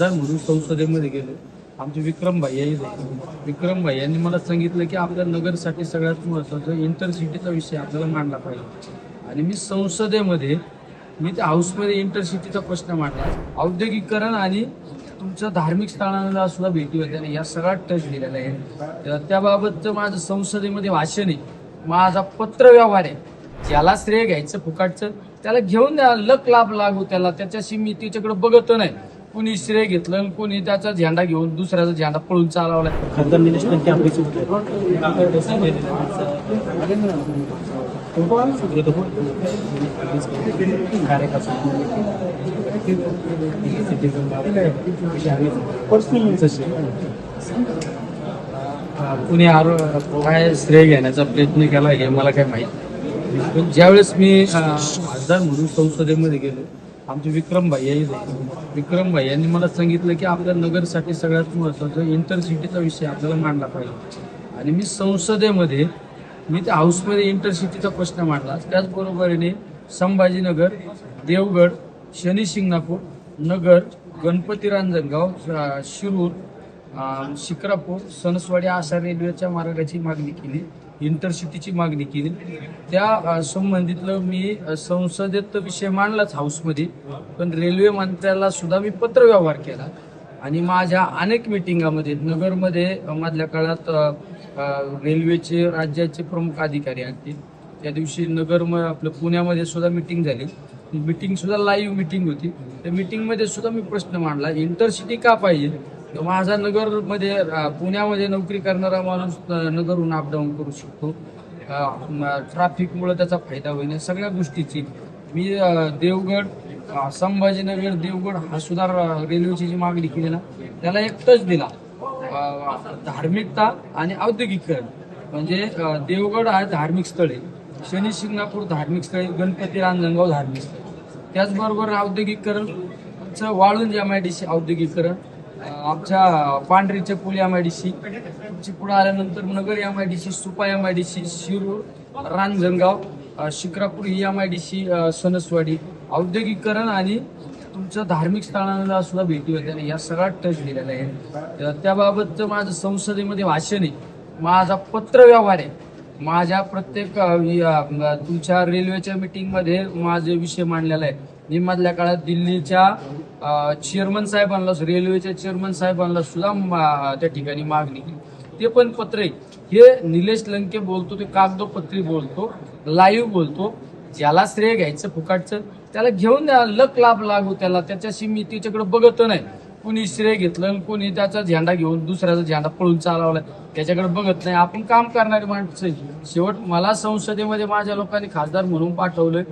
खासदार म्हणून संसदेमध्ये गेलो. आमचे विक्रम भाई विक्रम भाई यांनी मला सांगितलं की आपल्या नगरसाठी सगळ्यात महत्त्वाचं इंटरसिटीचा विषय आपल्याला मांडला पाहिजे. आणि मी संसदेमध्ये मी त्या हाऊसमध्ये इंटरसिटीचा प्रश्न मांडला. औद्योगिकरण आणि तुमच्या धार्मिक स्थळांना सुद्धा भेटी होत्या आणि या सगळ्यात टच दिलेला आहे. तर त्याबाबतचं माझं संसदेमध्ये भाषण आहे. माझा पत्र व्यवहार आहे. ज्याला श्रेय घ्यायचं फुकाटचं त्याला घेऊन द्या. लक लाभ लागू त्याला. त्याच्याशी मी तिच्याकडे बघत नाही. कुणी श्रेय घेतलं आणि कुणी त्याचा झेंडा घेऊन दुसऱ्याचा झेंडा पळून चालवला खासदार निलेश लंके आपली चूक आहे. कुणी आरो काय श्रेय घेण्याचा प्रयत्न केला हे मला काय माहीत. पण ज्यावेळेस मी खासदार म्हणून संसदेमध्ये गेलो आमचे विक्रम भाई विक्रम भाई यांनी मला सांगितलं की आपल्या नगरसाठी सगळ्यात महत्वाचं इंटरसिटीचा विषय आपल्याला मांडला पाहिजे. आणि मी संसदेमध्ये मी त्या हाऊसमध्ये इंटरसिटीचा प्रश्न मांडला. त्याचबरोबरीने संभाजीनगर देवगड शनी शिंगणापूर नगर गणपती रांजणगाव शिरूर शिक्रापूर सणसवाडी अशा रेल्वेच्या मार्गाची मागणी केली. इंटरसिटीची मागणी केली. त्या संबंधितलं मी संसदेत विषय मांडलाच हाऊसमध्ये पण रेल्वे मंत्र्याला सुद्धा मी पत्रव्यवहार केला. आणि माझ्या अनेक मिटिंगामध्ये नगरमध्ये मधल्या काळात रेल्वेचे राज्याचे प्रमुख अधिकारी असतील त्या दिवशी नगर म- आपलं पुण्यामध्ये सुद्धा मिटिंग झाली. मिटिंग सुद्धा लाईव्ह मिटिंग होती. त्या मिटिंगमध्ये सुद्धा मी प्रश्न मांडला इंटरसिटी का पाहिजे? माझा नगरमध्ये पुण्यामध्ये नोकरी करणारा माणूस नगरहून अपडाऊन करू शकतो. ट्रॅफिकमुळे त्याचा फायदा होईल. सगळ्या गोष्टीची मी देवगड संभाजीनगर देवगड हा सुद्धा रेल्वेची जी मागणी केली ना त्याला एक टच दिला. धार्मिकता आणि औद्योगिकरण म्हणजे देवगड हा धार्मिक स्थळ आहे. शनी शिंगणापूर धार्मिक स्थळ आहे. गणपती रांजणगाव धार्मिक स्थळ त्याचबरोबर औद्योगिकरण वाळून जे एम आय डी सी औद्योगिकरण आमच्या पांढरीचे पूल एम आय डी सी पुढे आल्यानंतर Nagar M I D C Supa M I D C Shirur Ranjangaon Shikrapur he M I D C Sanaswadi औद्योगिकरण आणि तुमच्या धार्मिक स्थळांना सुद्धा भेटी होत्या आणि या सगळ्यात टच दिलेला आहे तर त्याबाबतचं माझं संसदेमध्ये भाषण आहे. माझा पत्र व्यवहार आहे. माझ्या प्रत्येक तुमच्या रेल्वेच्या मीटिंगमध्ये माझे विषय मांडलेला आहे. मी मधल्या काळात दिल्लीच्या चेअरमन साहेबांना रेल्वेच्या चेअरमन साहेबांना सुद्धा मा- त्या ठिकाणी मागणी केली. ते पण पत्रे हे निलेश लंके बोलतो ते कागदोपत्री बोलतो लाईव्ह बोलतो. ज्याला श्रेय घ्यायचं फुकाटचं त्याला घेऊन लक लाभ लागू त्याला. त्याच्याशी मी तिच्याकडे बघत नाही. कुणी श्रेय घेतलं आणि कुणी त्याचा झेंडा घेऊन दुसऱ्याचा झेंडा पळून चालवला त्याच्याकडे बघत नाही. आपण काम करणारी माणसं शेवट मला संसदेमध्ये माझ्या लोकांनी खासदार म्हणून पाठवलं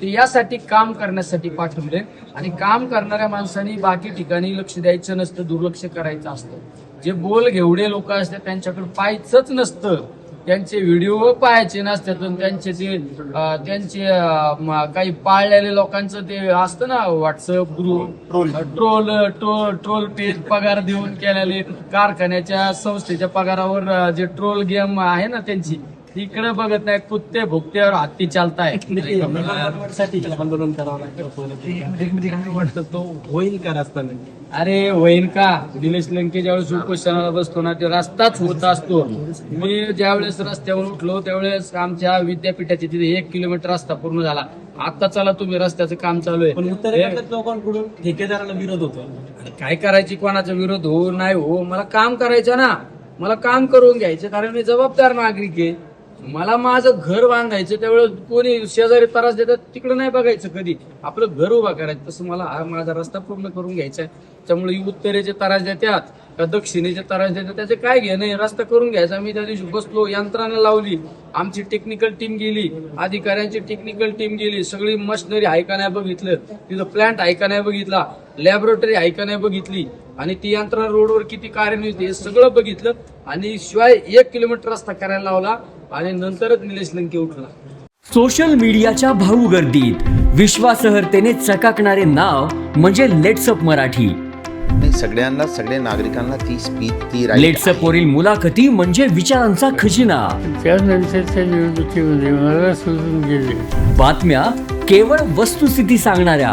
ते यासाठी काम करण्यासाठी पाठवले आणि काम करणाऱ्या माणसांनी बाकी ठिकाणी लक्ष द्यायचं नसतं दुर्लक्ष करायचं असतं. जे बोल घेवडे लोक असतात त्यांच्याकडे पाहायचंच नसतं. त्यांचे व्हिडिओ पाहायचे नसतात त्यांचे ते त्यांचे काही पाळलेले लोकांचं ते असतं ना WhatsApp group troll troll troll page पगार देऊन केलेले कारखान्याच्या संस्थेच्या पगारावर जे ट्रोल गेम आहे ना त्यांची इकडे बघत नाही कुत्ते भुकत्यावर हत्ती चालताय. आंदोलन करावं लागतं तो? होईल का रस्त्याने अरे होईन का? निलेश लंके ज्यावेळेस उपोषणाला बसतो ना ते रस्ताच होत असतो. मी ज्यावेळेस रस्त्यावर उठलो त्यावेळेस आमच्या विद्यापीठाच्या तिथे एक किलोमीटर रस्ता पूर्ण झाला. आता चला तुम्ही रस्त्याचं काम चालू पण आहे उत्तरेकडल्या लोकांकडून ठेकेदाराला विरोध होतो. काय करायची कोणाचा विरोध हो नाही हो? मला काम करायचं ना. मला काम करून घ्यायचं कारण मी जबाबदार नागरिक आहे. मला माझं घर बांधायचं त्यावेळेस कोणी शेजारी त्रास देतात तिकडे नाही बघायचं कधी. आपलं घर उभा करायचं तसं मला हा माझा रस्ता पूर्ण करून घ्यायचा आहे. त्यामुळे उत्तरेचे त्रास देतात का दक्षिणेचे त्रास देतात त्याचे काय घेणं रस्ता करून घ्यायचा. मी त्या दिवशी बसलो यंत्रणा लावली आमची टेक्निकल टीम गेली अधिकाऱ्यांची टेक्निकल टीम गेली सगळी मशिनरी आहे का नाही बघितलं तिथं प्लांट आहे का नाही बघितला लॅबोरेटरी आहे का नाही बघितली. आणि ती यंत्रणा रोडवर किती कार्यान्वित हे सगळं बघितलं आणि शिवाय एक किलोमीटर रस्ता करायला लावला आणि नंतरच निलेश लंके उठला. सोशल मीडियाच्या भाऊ गर्दीत विश्वासार्हतेने चकाकणारे नाव म्हणजे लेट्सअप मराठी. सगळ्यांना सगळ्या नागरिकांना ती स्पीच ती लेट्सअप. वरील मुलाखती म्हणजे विचारांचा खजिना. त्यानंतरच्या निवडणुकीमध्ये मला सोडून गेले. बातम्या केवळ वस्तुस्थिती सांगणाऱ्या.